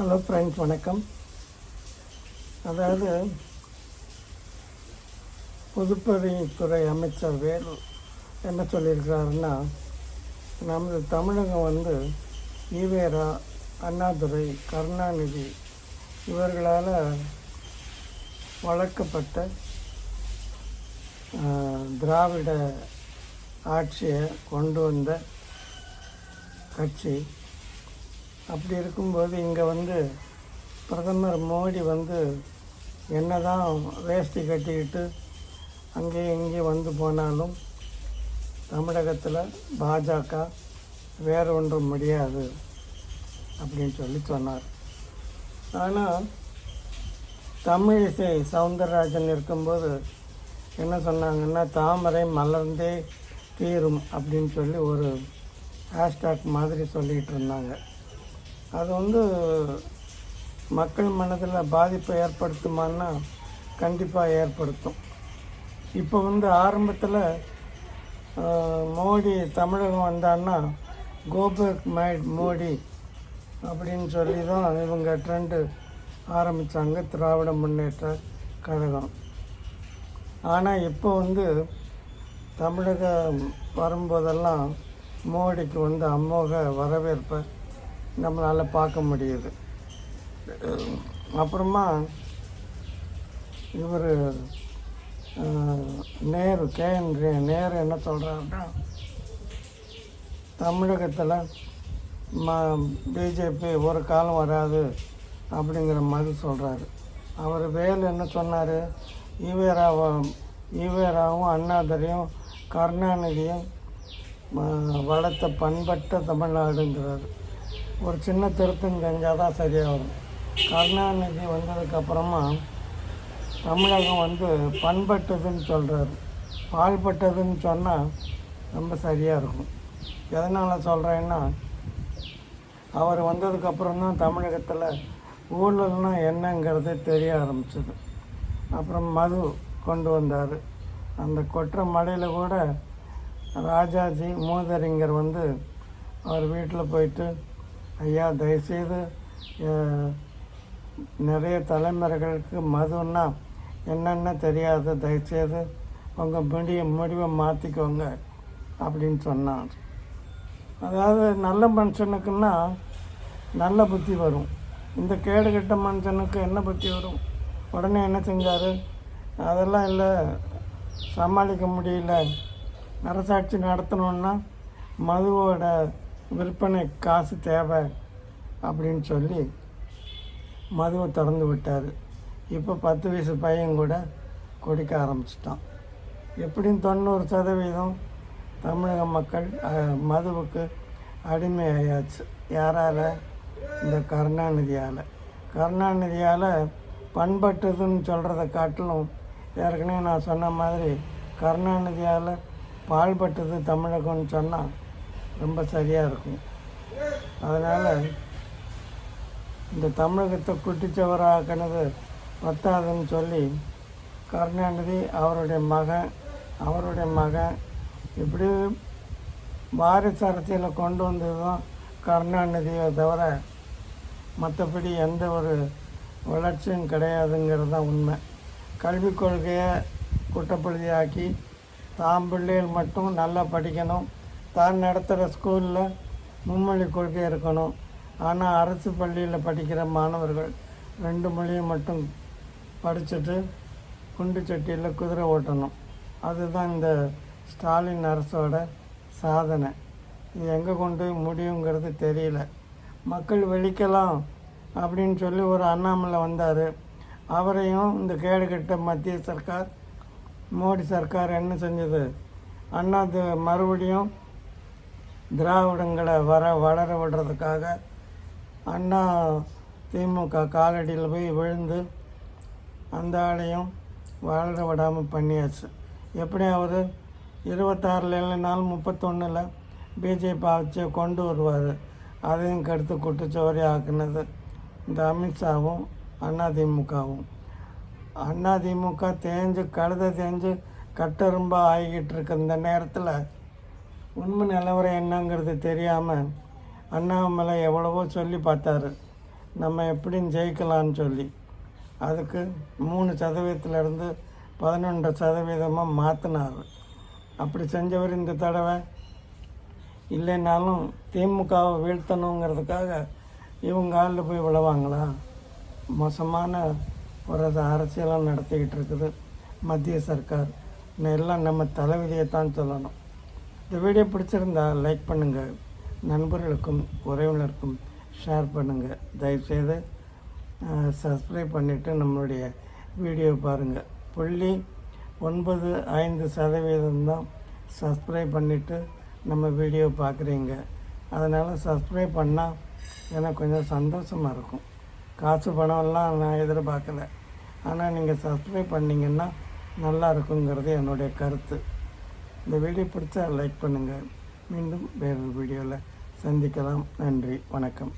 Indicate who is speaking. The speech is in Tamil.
Speaker 1: ஹலோ ஃப்ரெண்ட்ஸ் வணக்கம். அதாவது பொதுப்பணித்துறை அமைச்சர் வேலு என்ன சொல்லியிருக்கிறாருன்னா நமது தமிழகம் வந்து ஈவேரா அண்ணாதுரை கருணாநிதி இவர்களால் வளர்க்கப்பட்ட திராவிட ஆட்சியை கொண்டு வந்த கட்சி. அப்படி இருக்கும்போது இங்கே வந்து பிரதமர் மோடி வந்து என்னதான் வேஷ்டி கட்டிக்கிட்டு அங்கேயும் இங்கேயும் வந்து போனாலும் தமிழகத்தில் பாஜக வேற ஒன்றும் முடியாது அப்படின்னு சொல்லி சொன்னார். ஆனால் தமிழிசை சவுந்தரராஜன் இருக்கும்போது என்ன சொன்னாங்கன்னா தாமரை மலர்ந்தே தீரும் அப்படின்னு சொல்லி ஒரு ஹேஷ்டாக் மாதிரி சொல்லிகிட்டு இருந்தாங்க. அது வந்து மக்கள் மனதில் பாதிப்பை ஏற்படுத்துமான்னா கண்டிப்பாக ஏற்படுத்தும். இப்போ வந்து ஆரம்பத்தில் மோடி தமிழகம் வந்தான்னா கோபேக் மை மோடி அப்படின்னு சொல்லி தான் இவங்க ட்ரெண்டு ஆரம்பித்தாங்க திராவிட முன்னேற்ற கழகம். ஆனால் இப்போ வந்து தமிழகம் வரும்போதெல்லாம் மோடிக்கு வந்து அமோக வரவேற்பை நம்மளால் பார்க்க முடியுது. அப்புறமா இவர் நேரு கேஎன் நேரு என்ன சொல்கிறாருன்னா தமிழகத்தில் ம பிஜேபி ஒரு காலம் வராது அப்படிங்கிற மாதிரி சொல்கிறாரு அவர் வேலு என்ன சொன்னார்? ஈவேராவும் ஈவேராவும் அண்ணாதரையும் கருணாநிதியும் வளர்த்த பண்பட்ட தமிழ்நாடுங்கிறாரு. ஒரு சின்ன திருத்தம் செஞ்சால் தான் சரியாக வரும் கருணாநிதி வந்ததுக்கப்புறமா தமிழகம் வந்து பண்பட்டதுன்னு சொல்கிறாரு பால்பட்டதுன்னு சொன்னால் ரொம்ப சரியாக இருக்கும். எதனால் சொல்கிறேன்னா அவர் வந்ததுக்கப்புறம் தான் தமிழகத்தில் ஊழல்னா என்னங்கிறது தெரிய ஆரம்பிச்சது. அப்புறம் மது கொண்டு வந்தார். அந்த கொற்ற மலையில் கூட ராஜாஜி மூதறிஞர் வந்து அவர் வீட்டில் போயிட்டு ஐயா தயவுசெய்து நிறைய தலைமுறைகளுக்கு மதுன்னா என்னென்ன தெரியாது தயவுசெய்து உங்கள் முடிய முடிவை மாற்றிக்கோங்க அப்படின்னு சொன்னார். அதாவது நல்ல மனுஷனுக்குன்னா நல்ல புத்தி வரும். இந்த கேடு கெட்ட மனுஷனுக்கு என்ன புத்தி வரும்? உடனே என்ன செஞ்சார்? அதெல்லாம் இல்லை சமாளிக்க முடியல. அரசாட்சி நடத்தணுன்னா மதுவோட விற்பனை காசு தேவை அப்படின்னு சொல்லி மதுவை திறந்து விட்டார். இப்போ பத்து வயசு பையன் கூட குடிக்க ஆரம்பிச்சிட்டான். எப்படியும் தொண்ணூறு சதவீதம் தமிழக மக்கள் மதுவுக்கு மதுவுக்கு அடிமையாயாச்சு. யாரால்? இந்த கருணாநிதியால். கருணாநிதியால் பண்பட்டதுன்னு சொல்கிறத காட்டிலும் ஏற்கனவே நான் சொன்ன மாதிரி கருணாநிதியால் பாழ்பட்டது தமிழகம்னு சொன்னால் ரொம்ப சரியாக இருக்கும். அதனால் இந்த தமிழகத்தை குட்டிச்சவராக்கினது பத்தாதுன்னு சொல்லி கருணாநிதி அவருடைய மகன் அவருடைய மகன் இப்படி வாரிசு அரசியலை கொண்டு வந்தது தான் கருணாநிதியை தவிர மற்றபடி எந்த ஒரு வளர்ச்சியும் கிடையாதுங்கிறது தான் உண்மை. கல்விக் கொள்கையை குட்டப்படுத்தியாக்கி தாம் பிள்ளைகள் மட்டும் நல்லா படிக்கணும். தான் நடத்துகிற ஸ்கூலில் மும்மொழி கொள்கை இருக்கணும். ஆனால் அரசு பள்ளியில் படிக்கிற மாணவர்கள் ரெண்டு மொழியும் மட்டும் படிச்சுட்டு குண்டு சட்டியில் குதிரை ஓட்டணும். அதுதான் இந்த ஸ்டாலின் அரசோட சாதனை. இது எங்கே கொண்டு போய் முடியுங்கிறது தெரியல. மக்கள் வெளிக்கலாம் அப்படின்னு சொல்லி ஒரு அண்ணாமலை வந்தார். அவரையும் இந்த கேடுகட்ட மத்திய சர்க்கார் மோடி சர்க்கார் என்ன செஞ்சது? அண்ணா மறுபடியும் திராவிடங்களை வர வளர விடுறதுக்காக அண்ணா திமுக காலடியில் போய் விழுந்து அந்த ஆளையும் வளர விடாமல் பண்ணியாச்சு. எப்படி அவர் இருபத்தாறில் இல்லைனாலும் முப்பத்தொன்னில் பிஜேபி ஆட்சியை கொண்டு வருவார். அதையும் கெடுத்து குட்டுச்சோரி ஆக்குனது இந்த அமித்ஷாவும் அதிமுகவும் அதிமுக தேஞ்சு கழுத தேஞ்சு கட்டெரும்பாக ஆகிக்கிட்டு இருக்க இந்த நேரத்தில். உண்மை நிலவரம் என்னங்கிறது தெரியாமல் அண்ணாமலை எவ்வளவோ சொல்லி பார்த்தாரு. நம்ம எப்படின்னு ஜெயிக்கலான்னு சொல்லி. அதுக்கு மூணு சதவீதத்துலேருந்து பதினொன்று சதவீதமாக மாற்றினார் அப்படி செஞ்சவர் இந்த தடவை. இல்லைன்னாலும் திமுகவை வீழ்த்தணுங்கிறதுக்காக இவங்க ஆளில் போய் விழுவாங்களா? மோசமான ஒரு அரசியலாக நடத்திக்கிட்டு இருக்குது. மத்திய சர்க்கார். எல்லாம் நம்ம தலைவிதியை தான் சொல்லணும். இந்த வீடியோ பிடிச்சிருந்தா லைக் பண்ணுங்கள் நண்பர்களுக்கும் உறவினருக்கும் ஷேர் பண்ணுங்கள் தயவுசெய்து சப்ஸ்கிரைப் பண்ணிவிட்டு நம்மளுடைய வீடியோ பாருங்கள் புள்ளி ஒன்பது ஐந்து சதவீதம் தான் சப்ஸ்கிரைப் பண்ணிவிட்டு நம்ம வீடியோ பார்க்குறீங்க அதனால் சப்ஸ்கிரைப் பண்ணால் எனக்கு கொஞ்சம் சந்தோஷமாக இருக்கும். காசு பணம்லாம் நான் எதிர்பார்க்கல. ஆனால் நீங்கள் சப்ஸ்கிரைப் பண்ணிங்கன்னா நல்லா இருக்குங்கிறது என்னுடைய கருத்து. இந்த வீடியோ பிடிச்சா லைக் பண்ணுங்கள் மீண்டும் வேறொரு வீடியோவில் சந்திக்கலாம். நன்றி. வணக்கம்.